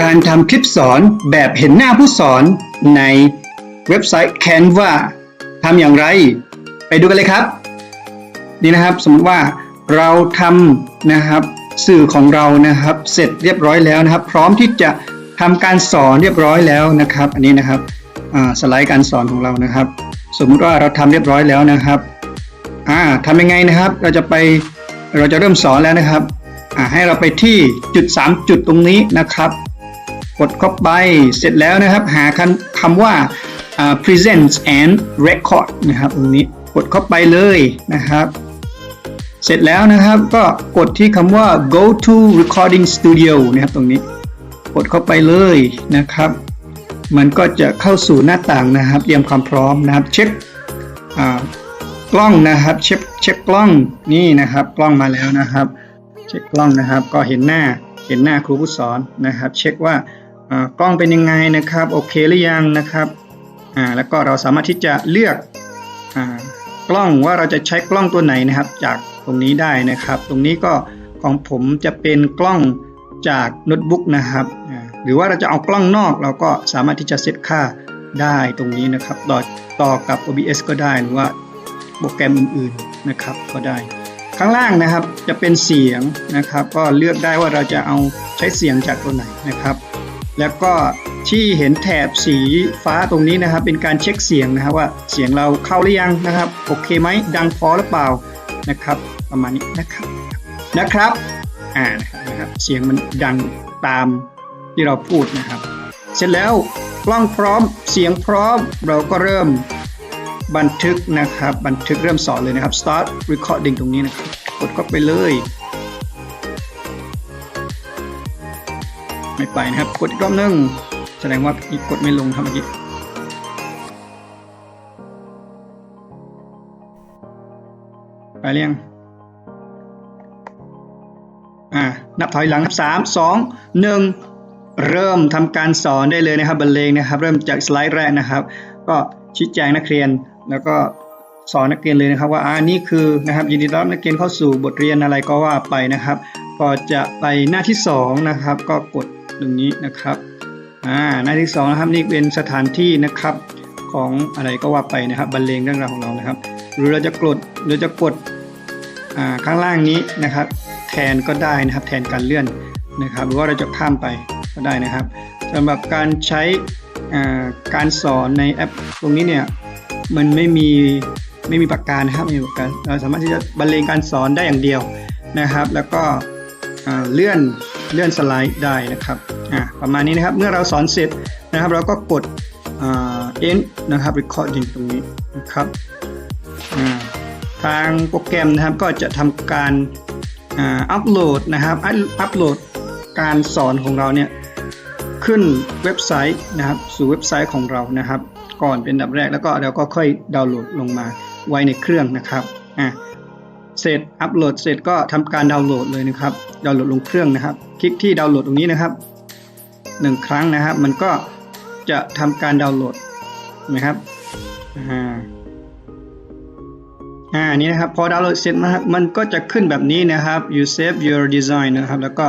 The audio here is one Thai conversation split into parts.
การทำคลิปสอนแบบเห็นหน้าผู้สอนในเว็บไซต์ Canva ทำอย่างไร ไปดูกันเลยครับ นี่นะครับสมมติว่าเราทำนะครับสื่อของเรานะครับ เสร็จเรียบร้อยแล้วนะครับ พร้อมที่จะทำการสอนเรียบร้อยแล้วนะครับ อันนี้นะครับสไลด์การสอนของเรานะครับ สมมุติว่าเราทำเรียบร้อยแล้วนะครับทำยังไงนะครับ เราจะไปเราจะเริ่มสอนแล้วนะครับให้เราไปที่จุด 3 จุดตรงนี้นะครับ กดเข้าไปเสร็จแล้วนะครับหาคำว่าอ่า present and record นะครับตรงนี้กดเข้าไปเลยนะครับ เสร็จแล้วนะครับก็กดที่คำว่า go to recording studio นะครับตรงนี้กดเข้าไปเลยนะครับ มันก็จะเข้าสู่หน้าต่างนะครับ เตรียมความพร้อมนะครับ เช็คกล้องนะครับ เช็คเช็คกล้องนี่นะครับ กล้องมาแล้วนะครับ เช็คกล้องนะครับ ก็เห็นหน้าเห็นหน้าครูผู้สอนนะครับ เช็คว่า กล้องเป็นยังไงนะครับโอเคหรือยังนะครับอ่าแล้วก็เราสามารถที่จะเลือกอ่ากล้องว่าเราจะใช้กล้องตัวไหนนะครับ จากตรงนี้ได้นะครับ ตรงนี้ก็ของผมจะเป็นกล้องจากโน้ตบุ๊กนะครับหรือว่าเราจะเอากล้องนอกเราก็สามารถที่จะเซตค่าได้ตรงนี้นะครับต่อต่อกับ OBS ก็ได้หรือว่าโปรแกรมอื่นๆนะครับก็ได้ ข้างล่างนะครับจะเป็นเสียงนะครับ ก็เลือกได้ว่าเราจะเอาใช้เสียงจากตัวไหนนะครับ แล้วก็ที่เห็นแถบสีฟ้าตรงนี้นะครับ เป็นการเช็คเสียงนะครับว่าเสียงเราเข้าหรือยังนะครับโอเคไหมดังพอหรือเปล่านะครับ ประมาณนี้นะครับนะครับอ่านะครับเสียงมันดังตามที่เราพูดนะครับ เสร็จแล้วกล้องพร้อมเสียงพร้อมเราก็เริ่มบันทึกนะครับ บันทึกเริ่มสอนเลยนะครับ start recording ตรงนี้นะครับกดเข้าไปเลย ไม่ไปนะครับ กดอีกรอบนึง แสดงว่าอีกกดไม่ลงครับเมื่อกี้ไปเรียงอ่า นับถอยหลังนับสามสองหนึ่งเริ่มทำการสอนได้เลยนะครับบรรเลงนะครับ เริ่มจากสไลด์แรกนะครับ ก็ชี้แจงนักเรียนแล้วก็สอนนักเรียนเลยนะครับ ว่าอ่านี่คือนะครับยินดีต้อนรับนักเรียนเข้าสู่บทเรียนอะไรก็ว่าไปนะครับ ก็จะไปหน้าที่สองนะครับก็กด ตรงนี้นะครับอ่าหน้าที่สองนะครับนี่เป็นสถานที่นะครับของอะไรก็ว่าไปนะครับบรรเลงเรื่องราวของเรานะครับ หรือเราจะกดหรือจะกดอ่าข้างล่างนี้นะครับ แทนก็ได้นะครับ แทนการเลื่อนนะครับ หรือว่าเราจะข้ามไปก็ได้นะครับสำหรับการใช้อ่าการสอนในแอปตรงนี้เนี่ยมันไม่มีไม่มีปากกานะครับไม่มีปากกาเราสามารถที่จะบรรเลงการสอนได้อย่างเดียวนะครับ แล้วก็อ่าเลื่อน เลื่อนสไลด์ได้นะครับอ่าประมาณนี้นะครับ เมื่อเราสอนเสร็จนะครับ เราก็กดอ่า end นะครับ recording ตรงนี้นะครับอ่าทางโปรแกรมนะครับก็จะทำการอัปโหลดนะครับอัปโหลดการสอนของเราเนี่ยขึ้นเว็บไซต์นะครับ สู่เว็บไซต์ของเรานะครับ ก่อนเป็นอันดับแรกแล้วก็เราก็ค่อยดาวน์โหลดลงมาไว้ในเครื่องนะครับอะ เสร็จอัปโหลดเสร็จก็ทำการดาวน์โหลดเลยนะครับดาวน์โหลดลงเครื่องนะครับ คลิกที่ดาวน์โหลดตรงนี้นะครับหนึ่งครั้งนะครับ มันก็จะทำการดาวน์โหลดนะครับอ่าอ่านี่นะครับพอดาวน์โหลดเสร็จนะครับมันก็จะขึ้นแบบนี้นะครับ you save your design นะครับ แล้วก็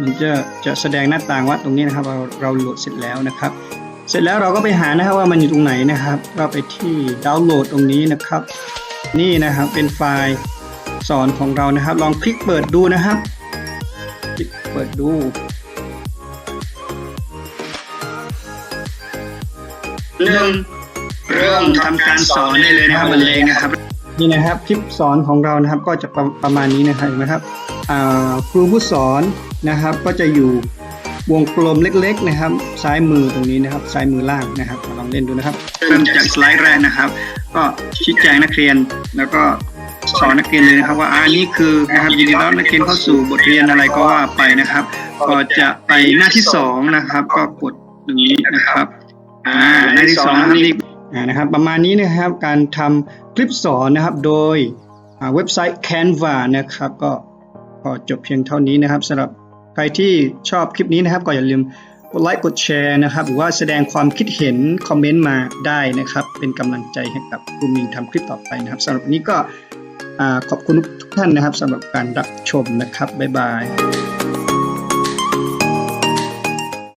มันจะจะแสดงหน้าต่างว่าตรงนี้นะครับเราเราโหลดเสร็จแล้วนะครับ เสร็จแล้วเราก็ไปหานะครับว่ามันอยู่ตรงไหนนะครับก็ไปที่ดาวน์โหลดตรงนี้นะครับ นี่นะครับเป็นไฟล์ สอนของเรานะครับ ลองคลิกเปิดดูนะครับคลิกเปิดดูหนึ่งเริ่มทำการสอนได้เลยนะครับบรรเลงนะครับ นี่นะครับคลิปสอนของเรานะครับก็จะประประมาณนี้นะครับเห็นไหมครับอ่าครูผู้สอนนะครับ ก็จะอยู่วงกลมเล็ก ๆ นะครับ ซ้ายมือตรงนี้นะครับ ซ้ายมือล่างนะครับลองเล่นดูนะครับ เริ่มจากสไลด์แรกนะครับ ก็ชี้แจงนักเรียนแล้วก็ สอนนักเรียนเลยนะครับว่าอ่านี่คือนะครับยินดีต้อนรับนักเรียนเข้าสู่บทเรียนอะไรก็ว่าไปนะครับ ก็จะไปหน้าที่สองนะครับ ก็กดตรงนี้นะครับ อ่าหน้าที่สองนะครับนี่อ่านะครับ ประมาณนี้นะครับการทำคลิปสอนนะครับโดยอ่าเว็บไซต์ Canva นะครับ ก็พอจบเพียงเท่านี้นะครับสำหรับใครที่ชอบคลิปนี้นะครับ ก็อย่าลืมกดไลค์กดแชร์นะครับ หรือว่าแสดงความคิดเห็น คอมเมนต์มาได้นะครับ เป็นกำลังใจให้กับครูมิงทำคลิปต่อไปนะครับสำหรับวันนี้ก็อ่า ขอบคุณทุกท่านนะครับสำหรับการรับชมนะครับบ๊ายบาย